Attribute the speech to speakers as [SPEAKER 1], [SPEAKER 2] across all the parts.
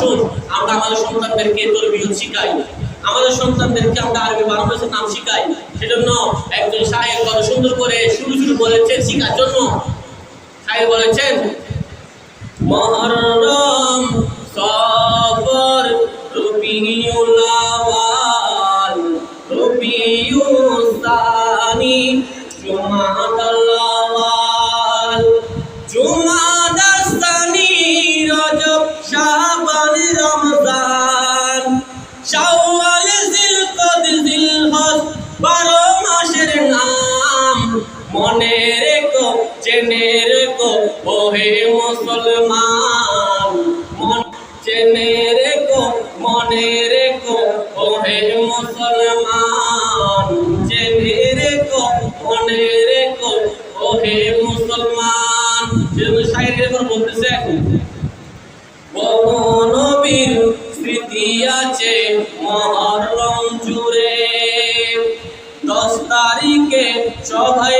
[SPEAKER 1] আসুন, আমরা আমাদের সন্তানদেরকে তরবিয়ত শিখাই। আমাদের সন্তানদেরকে আমরা আরবি বাংলাদেশের নাম শিখাই। সেজন্য একজন সাহেব কত সুন্দর করে শুরু শুরু বলেছেন শিখার জন্য। সাহেব বলেছেন, মহরম মনে রেখো, জেনে রেখো, ওহে মুসলমান। মন জেনে রেখো, মনে রেখো, ওহে মুসলমান। জেনে রেখো, মনে রেখো, ওহে মুসলমান। যেরকম শায়ের এবার বলতেছে নবীর স্মৃতি আছে মহরম জুড়ে। দশ তারিখে সবাই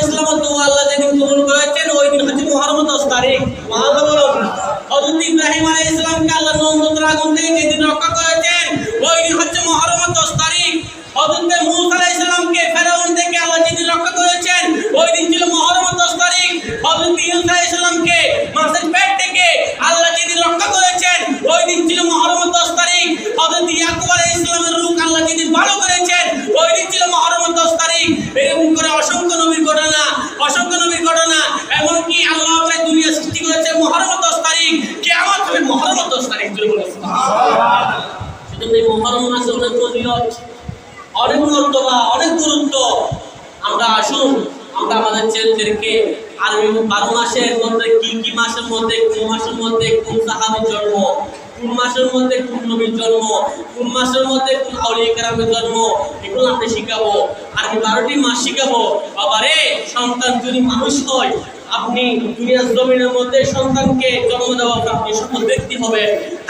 [SPEAKER 1] অনেক অনেক মর্তবা অনেক গুরুত্ব আমরা আসুন, আমরা আমাদের ছেলেদেরকে আর বারো মাসের মধ্যে কি কি মাসের মধ্যে, কোন মাসের মধ্যে কোন সাহাবির জন্ম? কোন মাসের মধ্যে কোন নবীর জন্ম? কোন মাসের মধ্যে কোন আউলিয়া কেরামের জন্ম? এগুলো আমরা শিখাবো। আর আমি বারোটি মাস শিখাবো। বাবারে, সন্তান যদি মানুষ হয়, আপনি দুনিয়ার জমিনের মধ্যে সন্তানকে জন্ম দেওয়া আপনি সফল ব্যক্তি হবে।